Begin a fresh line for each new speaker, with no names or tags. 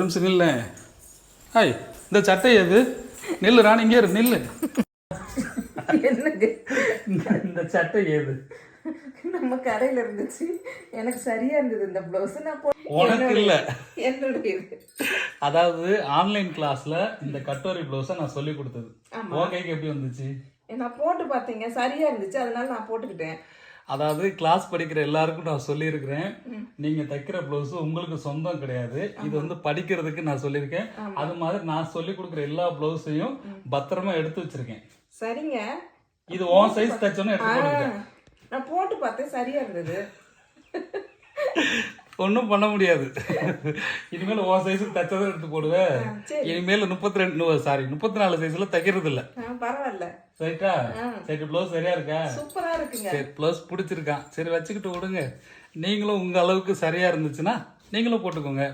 நிமிஷம் நில்லு. ஹாய் இந்த சட்டை எது? நில்லு ராணி இங்கே இரு நில்லு. இந்த சட்டை ஏது
நம்ம கடையில இருந்துச்சு. எனக்கு சரியா இருந்தது இந்த பிளவுஸ் நான்
உனக்கு இல்ல.
என்னுடைய
அதாவது ஆன்லைன் கிளாஸ்ல இந்த கட்டோரி ப்ளவுஸை நான் சொல்லி கொடுத்தது. உன் கைக்கு எப்படி வந்துச்சு?
நான் போட்டு பார்த்தீங்க. சரியா இருந்துச்சு. அதனால நான் போட்டுக்கிட்டேன்.
அதாவது கிளாஸ் படிக்கிற எல்லாருக்கும் நான் சொல்லியிருக்கிறேன். நீங்க தைக்கிற ப்ளவுஸ் உங்களுக்கு சொந்தம் கிடையாது. இது வந்து படிக்கிறதுக்கு நான் சொல்லியிருக்கேன். அது மாதிரி நான் சொல்லி கொடுக்குற எல்லா ப்ளவுஸையும் பத்திரமா எடுத்து வச்சிருக்கேன்.
சரிங்க.
இது உன் சைஸ் தைச்சோன்னு எடுத்து
நான் போட்டு பார்த்தேன் சரியா இருந்தது.
ஒன்றும் பண்ண முடியாது. இனிமேல் உன் சைஸுக்கு தைச்சதை எடுத்து போடுவேன். இனிமேல் முப்பத்தி ரெண்டு சாரி முப்பத்தி நாலு சைஸ்ல தைக்கிறது இல்ல
பரவாயில்ல.
சரிட்டா சரி ப்ளவுஸ் சரியா இருக்கா?
சூப்பரா இருக்குங்க.
சரி ப்ளவுஸ் பிடிச்சிருக்கான். சரி வச்சுக்கிட்டு விடுங்க. நீங்களும் உங்க அளவுக்கு சரியா இருந்துச்சுன்னா நீங்களும் போட்டுக்கோங்க.